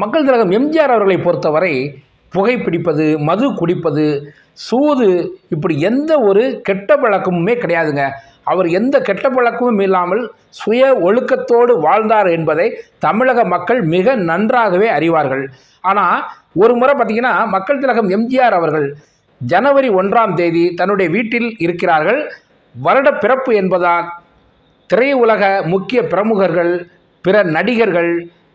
மக்கள் திலகம் எம்ஜிஆர் அவர்களை பொறுத்தவரை புகைப்பிடிப்பது மது குடிப்பது சூது இப்படி எந்த ஒரு கெட்ட பழக்கமுமே கிடையாதுங்க. அவர் எந்த கெட்ட பழக்கமும் இல்லாமல் சுய ஒழுக்கத்தோடு வாழ்ந்தார் என்பதை தமிழக மக்கள் மிக நன்றாகவே அறிவார்கள். ஆனால் ஒரு முறை பார்த்திங்கன்னா மக்கள் திலகம் எம்ஜிஆர் அவர்கள் ஜனவரி ஒன்றாம் தேதி தன்னுடைய வீட்டில் இருக்கிறார்கள். வருட பிறப்பு என்பதால் திரையுலக முக்கிய பிரமுகர்கள் பிற நடிகர்கள்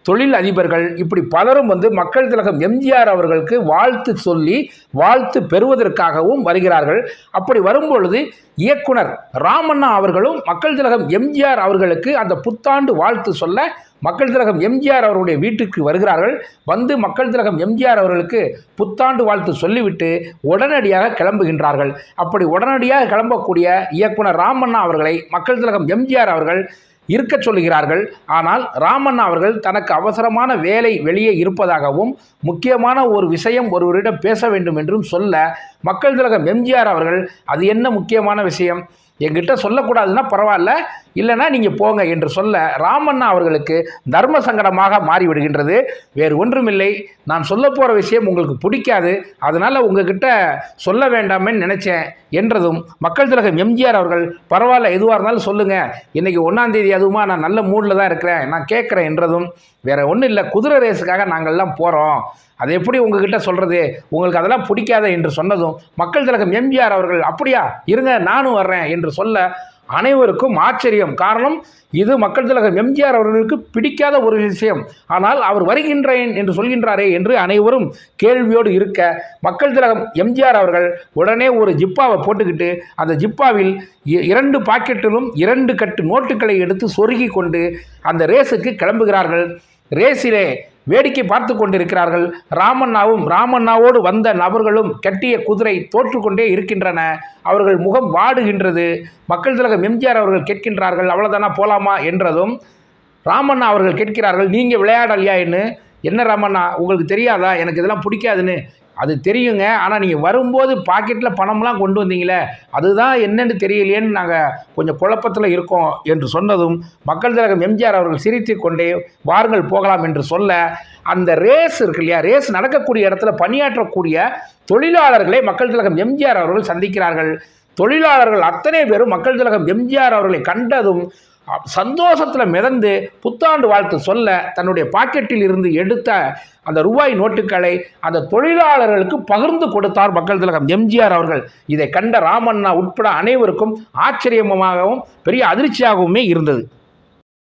தொழில் அதிபர்கள் இப்படி பலரும் வந்து மக்கள் திலகம் எம்ஜிஆர் அவர்களுக்கு வாழ்த்து சொல்லி வாழ்த்து பெறுவதற்காகவும் வருகிறார்கள். அப்படி வரும்பொழுது இயக்குனர் ராமண்ணா அவர்களும் மக்கள் திலகம் எம்ஜிஆர் அவர்களுக்கு அந்த புத்தாண்டு வாழ்த்து சொல்ல மக்கள் திலகம் எம்ஜிஆர் அவர்களுடைய வீட்டுக்கு வருகிறார்கள். வந்து மக்கள் திலகம் எம்ஜிஆர் அவர்களுக்கு புத்தாண்டு வாழ்த்து சொல்லிவிட்டு உடனடியாக கிளம்புகின்றார்கள். அப்படி உடனடியாக கிளம்பக்கூடிய இயக்குனர் ராமண்ணா அவர்களை மக்கள் திலகம் எம்ஜிஆர் அவர்கள் இருக்க சொல்லுகிறார்கள். ஆனால் ராமண்ணா அவர்கள் தனக்கு அவசரமான வேலை வெளியே இருப்பதாகவும் முக்கியமான ஒரு விஷயம் ஒருவரிடம் பேச வேண்டும் என்றும் சொல்ல மக்கள் திலகம் எம்ஜிஆர் அவர்கள் அது என்ன முக்கியமான விஷயம்? எங்கிட்ட சொல்லக்கூடாதுன்னா பரவாயில்ல இல்லைன்னா நீங்கள் போங்க என்று சொல்ல ராமண்ணா அவர்களுக்கு தர்ம சங்கடமாக மாறிவிடுகின்றது. வேறு ஒன்றுமில்லை. நான் சொல்ல போகிற விஷயம் உங்களுக்கு பிடிக்காது. அதனால் உங்ககிட்ட சொல்ல வேண்டாமேன்னு நினச்சேன் என்றதும் மக்கள் திலகம் எம்ஜிஆர் அவர்கள் பரவாயில்ல எதுவாக இருந்தாலும் சொல்லுங்கள் இன்றைக்கி ஒன்றாந்தேதி அதுவுமா நான் நல்ல மூடில் தான் இருக்கிறேன் நான் கேட்குறேன் என்றதும் வேறு ஒன்றும் இல்லை குதிரை ரேஸுக்காக நாங்கள்லாம் போகிறோம் அது எப்படி உங்ககிட்ட சொல்கிறது உங்களுக்கு அதெல்லாம் பிடிக்காத என்று சொன்னதும் மக்கள் திலகம் எம்ஜிஆர் அவர்கள் அப்படியா இருங்க நானும் வர்றேன் என்று சொல்ல அனைவருக்கும் ஆச்சரியம். காரணம் இது மக்கள் திலகம் எம்ஜிஆர் அவர்களுக்கு பிடிக்காத ஒரு விஷயம். ஆனால் அவர் வருகின்றேன் என்று சொல்கின்றாரே என்று அனைவரும் கேள்வியோடு இருக்க மக்கள் திலகம் எம்ஜிஆர் அவர்கள் உடனே ஒரு ஜிப்பாவை போட்டுக்கிட்டு அந்த ஜிப்பாவில் இ- இரண்டு பாக்கெட்டிலும் இரண்டு கட்டு நோட்டுகளை எடுத்து சொருகி கொண்டு அந்த ரேஸுக்கு கிளம்புகிறார்கள். ரேஸிலே வேடிக்கை பார்த்து கொண்டிருக்கிறார்கள். ராமண்ணாவும் ராமண்ணாவோடு வந்த நபர்களும் கட்டிய குதிரை தோற்றுக்கொண்டே இருக்கின்றன. அவர்கள் முகம் வாடுகின்றது. மக்கள் திலகம் எம்ஜிஆர் அவர்கள் கேட்கின்றார்கள் அவ்வளோதானா போலாமா? என்றதும் ராமண்ணா அவர்கள் கேட்கிறார்கள் நீங்கள் விளையாடலையா? என்ன என்ன ராமண்ணா? உங்களுக்கு தெரியாதா? எனக்கு இதெல்லாம் பிடிக்காதுன்னு அது தெரியுங்க. ஆனால் நீங்கள் வரும்போது பாக்கெட்டில் பணம்லாம் கொண்டு வந்தீங்களே அதுதான் என்னென்னு தெரியலையேன்னு நாங்கள் கொஞ்சம் குழப்பத்தில் இருக்கோம் என்று சொன்னதும் மக்கள் திலகம் எம்ஜிஆர் அவர்கள் சிரித்து கொண்டே வாருங்கள் போகலாம் என்று சொல்ல அந்த ரேஸ் இருக்கு இல்லையா ரேஸ் நடக்கக்கூடிய இடத்துல பணியாற்றக்கூடிய தொழிலாளர்களை மக்கள் திலகம் எம்ஜிஆர் அவர்கள் சந்திக்கிறார்கள். தொழிலாளர்கள் அத்தனை பேரும் மக்கள் திலகம் எம்ஜிஆர் அவர்களை கண்டதும் சந்தோஷத்தில் மிதந்து புத்தாண்டு வாழ்த்து சொல்ல தன்னுடைய பாக்கெட்டில் இருந்து எடுத்த அந்த ரூபாய் நோட்டுகளை அந்த தொழிலாளர்களுக்கு பகிர்ந்து கொடுத்தார் மக்கள் திலகம். எம்ஜிஆர் அவர்கள். இதை கண்ட ராமண்ணா உட்பட அனைவருக்கும் ஆச்சரியமாகவும் பெரிய அதிர்ச்சியாகவுமே இருந்தது.